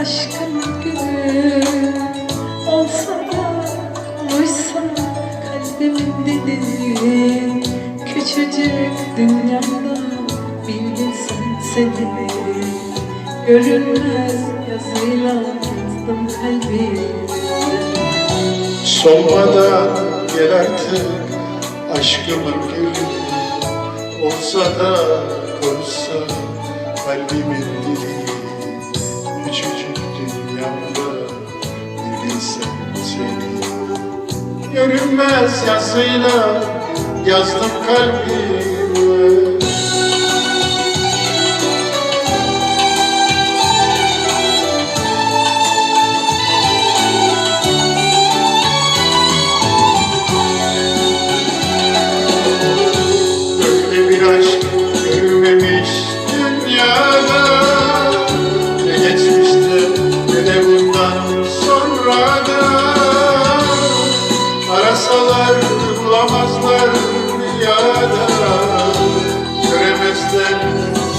aşkın günü Olsa da oysa kalbimin dili Küçücük dünyamda bildin sen seni Görünmez yazıyla yazdım kalbime Solmadan gel artık aşkımın gülü Olsa da Görünmez yazıyla yazdım kalbime Arasalar bulamazlar rüyada Göremezler.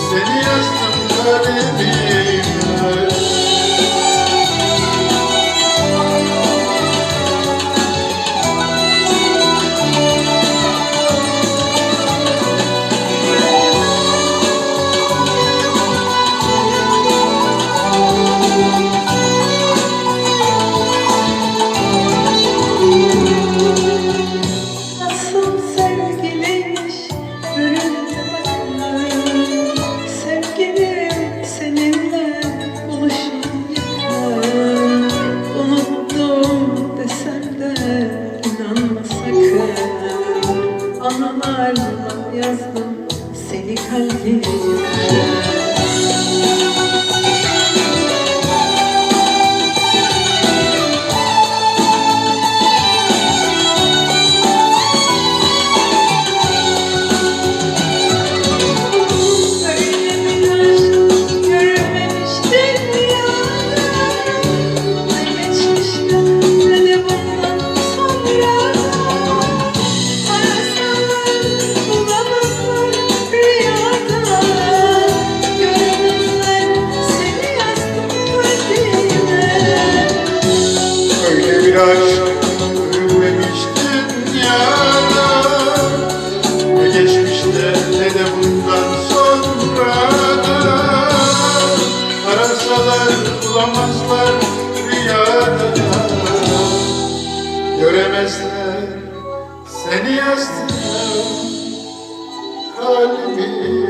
Seni yazdım kalbime Anılarla yazdım. Seni kalbime bir aşk görülmemiş dünyada Ne geçmişte ne de bundan sonra da Arasalar bulamazlar rüyada Göremezler seni yazdım kalbime